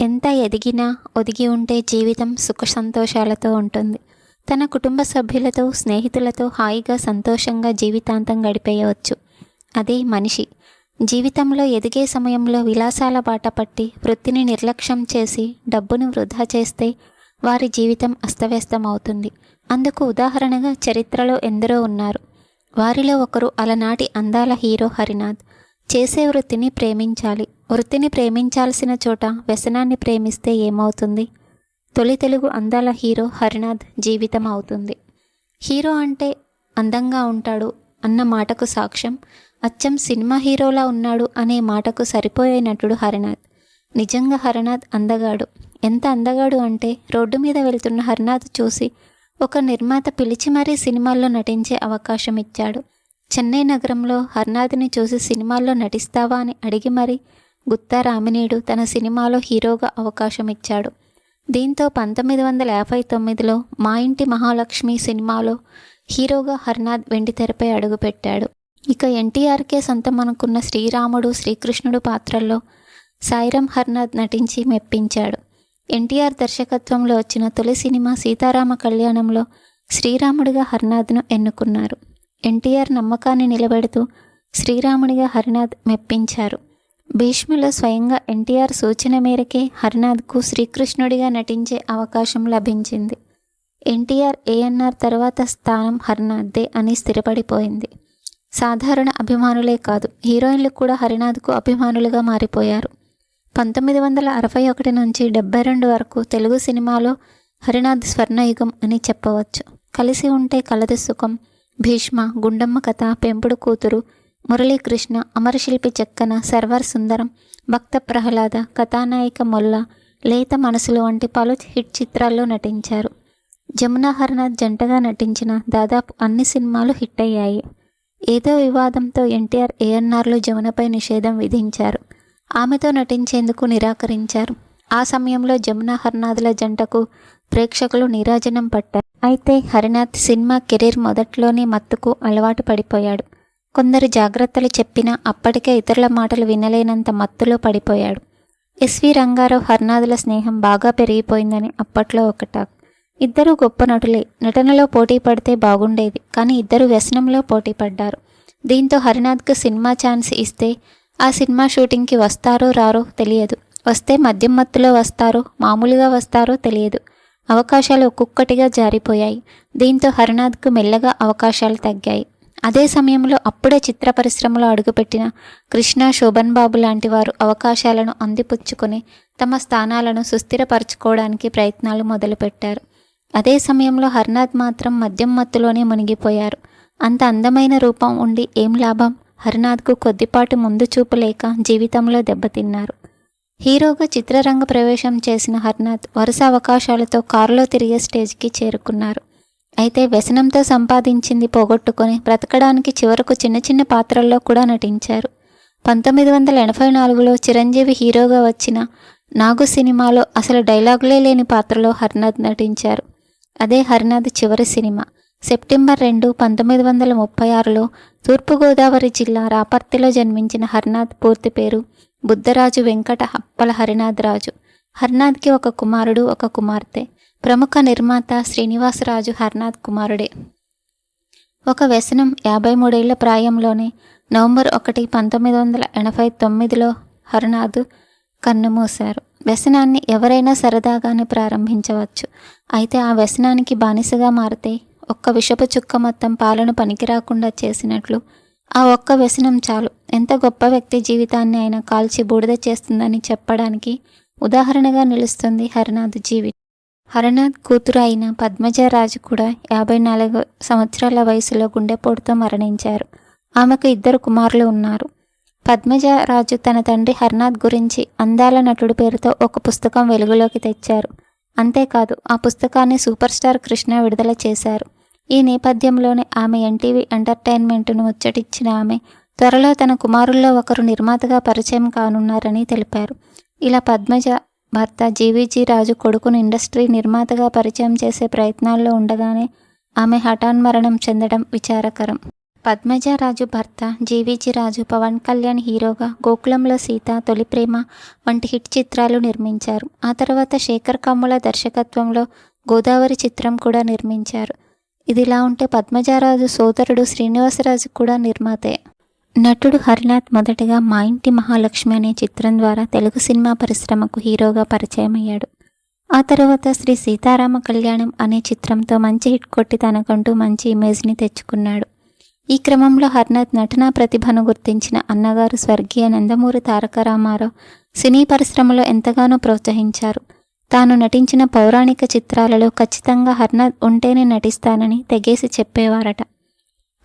ఎంత ఎదిగినా ఒదిగి ఉంటే జీవితం సుఖ సంతోషాలతో ఉంటుంది. తన కుటుంబ సభ్యులతో స్నేహితులతో హాయిగా సంతోషంగా జీవితాంతం గడిపేయవచ్చు. అదే మనిషి. జీవితంలో ఎదిగే సమయంలో విలాసాల బాట పట్టి వృత్తిని నిర్లక్ష్యం చేసి డబ్బును వృధా చేస్తే వారి జీవితం అస్తవ్యస్తమవుతుంది. అందుకు ఉదాహరణగా చరిత్రలో ఎందరో ఉన్నారు. వారిలో ఒకరు అలనాటి అందాల హీరో హరినాథ్. చేసే వృత్తిని ప్రేమించాలి. వృత్తిని ప్రేమించాల్సిన చోట వ్యసనాన్ని ప్రేమిస్తే ఏమవుతుంది? తొలి తెలుగు అందాల హీరో హరినాథ్ జీవితం అవుతుంది. హీరో అంటే అందంగా ఉంటాడు అన్న మాటకు సాక్ష్యం. అచ్చం సినిమా హీరోలా ఉన్నాడు అనే మాటకు సరిపోయే నటుడు హరినాథ్. నిజంగా హరినాథ్ అందగాడు. ఎంత అందగాడు అంటే రోడ్డు మీద వెళ్తున్న హరినాథ్ చూసి ఒక నిర్మాత పిలిచి మరీ సినిమాల్లో నటించే అవకాశం ఇచ్చాడు చెన్నై నగరంలో హర్నాథ్ని చూసి సినిమాల్లో నటిస్తావా అని అడిగి మరి గుత్తా రామినేడు తన సినిమాలో హీరోగా అవకాశం ఇచ్చాడు దీంతో పంతొమ్మిది వందల యాభై తొమ్మిదిలో మా ఇంటి మహాలక్ష్మి సినిమాలో హీరోగా హర్నాథ్ వెండితెరపై అడుగుపెట్టాడు. ఇక ఎన్టీఆర్కే సొంతం అనుకున్న శ్రీరాముడు శ్రీకృష్ణుడు పాత్రల్లో సాయిరం హర్నాథ్ నటించి మెప్పించాడు. ఎన్టీఆర్ దర్శకత్వంలో వచ్చిన తొలి సినిమా సీతారామ కళ్యాణంలో శ్రీరాముడిగా హర్నాథ్ను ఎన్నుకున్నారు. ఎన్టీఆర్ నమ్మకాన్ని నిలబెడుతూ శ్రీరాముడిగా హరినాథ్ మెప్పించారు. భీష్ములో స్వయంగా ఎన్టీఆర్ సూచన మేరకే హరినాథ్కు శ్రీకృష్ణుడిగా నటించే అవకాశం లభించింది. ఎన్టీఆర్ ఏఎన్ఆర్ తర్వాత స్థానం హరినాథ్దే అని స్థిరపడిపోయింది. సాధారణ అభిమానులే కాదు హీరోయిన్లు కూడా హరినాథ్కు అభిమానులుగా మారిపోయారు. పంతొమ్మిది వందల అరవై ఒకటి నుంచి డెబ్బై రెండు వరకు తెలుగు సినిమాలో హరినాథ్ స్వర్ణయుగం అని చెప్పవచ్చు. కలిసి ఉంటే కలదు సుఖం భీష్మ గుండమ్మ కథ పెంపుడు కూతురు మురళీకృష్ణ అమరశిల్పి చెక్కన సర్వర్ సుందరం భక్త ప్రహ్లాద కథానాయిక మొల్ల లేత మనసులు వంటి పలు హిట్ చిత్రాల్లో నటించారు. జమునా హర్నాథ్ జంటగా నటించిన దాదాపు అన్ని సినిమాలు హిట్ అయ్యాయి. ఏదో వివాదంతో ఎన్టీఆర్ ఏఎన్ఆర్లో జమునపై నిషేధం విధించారు. ఆమెతో నటించేందుకు నిరాకరించారు. ఆ సమయంలో జమునా హర్నాథ్ల జంటకు ప్రేక్షకులు నీరాజనం పట్టారు. అయితే హరినాథ్ సినిమా కెరీర్ మొదట్లోనే మత్తుకు అలవాటు పడిపోయాడు. కొందరు జాగ్రత్తలు చెప్పినా అప్పటికే ఇతరుల మాటలు వినలేనంత మత్తులో పడిపోయాడు. ఎస్వి రంగారావు హరినాథుల స్నేహం బాగా పెరిగిపోయిందని అప్పట్లో ఒక టాక్ ఇద్దరూ గొప్ప నటులే. నటనలో పోటీ పడితే బాగుండేది. కానీ ఇద్దరు వ్యసనంలో పోటీ పడ్డారు. దీంతో హరినాథ్కు సినిమా ఛాన్స్ ఇస్తే ఆ సినిమా షూటింగ్కి వస్తారో రారో తెలియదు. వస్తే మద్యం మత్తులో వస్తారో మామూలుగా వస్తారో తెలియదు. అవకాశాలు ఒక్కొక్కటిగా జారిపోయాయి. దీంతో హరినాథ్కు మెల్లగా అవకాశాలు తగ్గాయి. అదే సమయంలో అప్పుడే చిత్ర పరిశ్రమలో అడుగుపెట్టిన కృష్ణ శోభన్ బాబు లాంటి వారు అవకాశాలను అందిపుచ్చుకొని తమ స్థానాలను సుస్థిరపరచుకోవడానికి ప్రయత్నాలు మొదలుపెట్టారు. అదే సమయంలో హర్నాథ్ మాత్రం మద్యం మత్తులోనే మునిగిపోయారు. అంత అందమైన రూపం ఉండి ఏం లాభం? హరినాథ్కు కొద్దిపాటి ముందు చూపు లేక జీవితంలో దెబ్బతిన్నారు. హీరోగా చిత్రరంగ ప్రవేశం చేసిన హర్నాథ్ వరుస అవకాశాలతో కారులో తిరిగే స్టేజ్కి చేరుకున్నారు. అయితే వ్యసనంతో సంపాదించింది పోగొట్టుకొని బ్రతకడానికి చివరకు చిన్న చిన్న పాత్రల్లో కూడా నటించారు. పంతొమ్మిది వందల ఎనభై నాలుగులో చిరంజీవి హీరోగా వచ్చిన నాగు సినిమాలో అసలు డైలాగులే లేని పాత్రలో హర్నాథ్ నటించారు. అదే హర్నాథ్ చివరి సినిమా. సెప్టెంబర్ రెండు పంతొమ్మిది వందల ముప్పై ఆరులో తూర్పుగోదావరి జిల్లా రాపర్తిలో జన్మించిన హర్నాథ్ పూర్తి పేరు బుద్ధరాజు వెంకట అప్పల హరినాథ్ రాజు హర్నాథ్కి ఒక కుమారుడు ఒక కుమార్తె. ప్రముఖ నిర్మాత శ్రీనివాసరాజు హర్నాథ్ కుమారుడే. ఒక వ్యసనం యాభై మూడేళ్ళ ప్రాయంలోనే నవంబర్ ఒకటి పంతొమ్మిది వందల ఎనభై తొమ్మిదిలో హరునాథ్ కన్నుమూశారు. వ్యసనాన్ని ఎవరైనా సరదాగానే ప్రారంభించవచ్చు. అయితే ఆ వ్యసనానికి బానిసగా మారితే ఒక్క విషపు చుక్క మొత్తం పాలను పనికిరాకుండా చేసినట్లు ఆ ఒక్క వ్యసనం చాలు. ఎంత గొప్ప వ్యక్తి జీవితాన్ని అయినా కాల్చి బూడిద చేస్తుందని చెప్పడానికి ఉదాహరణగా నిలుస్తుంది హరినాథ్ జీవి. హరినాథ్ కూతురు అయిన పద్మజరాజు కూడా యాభై నాలుగు సంవత్సరాల వయసులో గుండెపోటుతో మరణించారు. ఆమెకు ఇద్దరు కుమారులు ఉన్నారు. పద్మజరాజు తన తండ్రి హర్నాథ్ గురించి అందాల నటుడు పేరుతో ఒక పుస్తకం వెలుగులోకి తెచ్చారు. అంతేకాదు ఆ పుస్తకాన్ని సూపర్ స్టార్ కృష్ణ విడుదల చేశారు. ఈ నేపథ్యంలోనే ఆమె ఎన్టీవీ ఎంటర్టైన్మెంట్ను ముచ్చటిచ్చిన ఆమె త్వరలో తన కుమారుల్లో ఒకరు నిర్మాతగా పరిచయం కానున్నారని తెలిపారు. ఇలా పద్మజ భర్త జీవీజీ రాజు కొడుకును ఇండస్ట్రీ నిర్మాతగా పరిచయం చేసే ప్రయత్నాల్లో ఉండగానే ఆమె హఠాన్మరణం చెందడం విచారకరం. పద్మజరాజు భర్త జీవీజీ రాజు పవన్ కళ్యాణ్ హీరోగా గోకులంలో సీత తొలి ప్రేమ వంటి హిట్ చిత్రాలు నిర్మించారు. ఆ తర్వాత శేఖర్ కమ్ముల దర్శకత్వంలో గోదావరి చిత్రం కూడా నిర్మించారు. ఇదిలా ఉంటే పద్మజారాజు సోదరుడు శ్రీనివాసరాజు కూడా నిర్మాతే. నటుడు హరినాథ్ మొదటగా మా ఇంటి మహాలక్ష్మి అనే చిత్రం ద్వారా తెలుగు సినిమా పరిశ్రమకు హీరోగా పరిచయం అయ్యాడు ఆ తర్వాత శ్రీ సీతారామ కళ్యాణం అనే చిత్రంతో మంచి హిట్ కొట్టి తనకంటూ మంచి ఇమేజ్ని తెచ్చుకున్నాడు. ఈ క్రమంలో హర్నాథ్ నటనా ప్రతిభను గుర్తించిన అన్నగారు స్వర్గీయ నందమూరి తారక రామారావు సినీ పరిశ్రమలో ఎంతగానో ప్రోత్సహించారు. తాను నటించిన పౌరాణిక చిత్రాలలో ఖచ్చితంగా హర్నాథ్ ఉంటేనే నటిస్తానని తెగేసి చెప్పేవారట.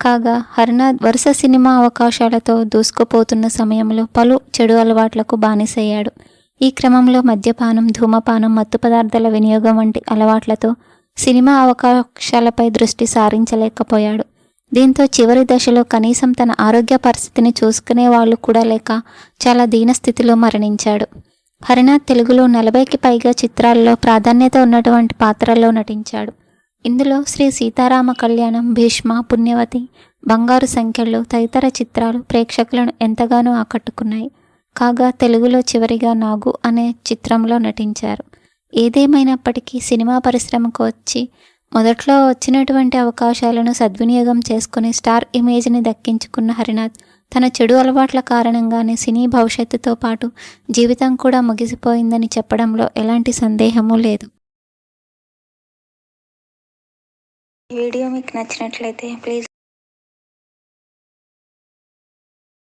కాగా హర్నాథ్ వరుస సినిమా అవకాశాలతో దూసుకుపోతున్న సమయంలో పలు చెడు అలవాట్లకు బానిసయ్యాడు. ఈ క్రమంలో మద్యపానం ధూమపానం మత్తు పదార్థాల వినియోగం వంటి అలవాట్లతో సినిమా అవకాశాలపై దృష్టి సారించలేకపోయాడు. దీంతో చివరి దశలో కనీసం తన ఆరోగ్య పరిస్థితిని చూసుకునే వాళ్ళు కూడా లేక చాలా దీనస్థితిలో మరణించాడు. హరినాథ్ తెలుగులో నలభైకి పైగా చిత్రాల్లో ప్రాధాన్యత ఉన్నటువంటి పాత్రల్లో నటించాడు. ఇందులో శ్రీ సీతారామ కళ్యాణం భీష్మ పుణ్యవతి బంగారు సంఖ్యలు తదితర చిత్రాలు ప్రేక్షకులను ఎంతగానో ఆకట్టుకున్నాయి. కాగా తెలుగులో చివరిగా నాగు అనే చిత్రంలో నటించారు. ఏదేమైనప్పటికీ సినిమా పరిశ్రమకు వచ్చి మొదట్లో వచ్చినటువంటి అవకాశాలను సద్వినియోగం చేసుకుని స్టార్ ఇమేజ్ని దక్కించుకున్న హరినాథ్ తన చెడు అలవాట్ల కారణంగానే సినీ భవిష్యత్తుతో పాటు జీవితం కూడా ముగిసిపోయిందని చెప్పడంలో ఎలాంటి సందేహమూ లేదు. వీడియో మీకు నచ్చినట్లయితే ప్లీజ్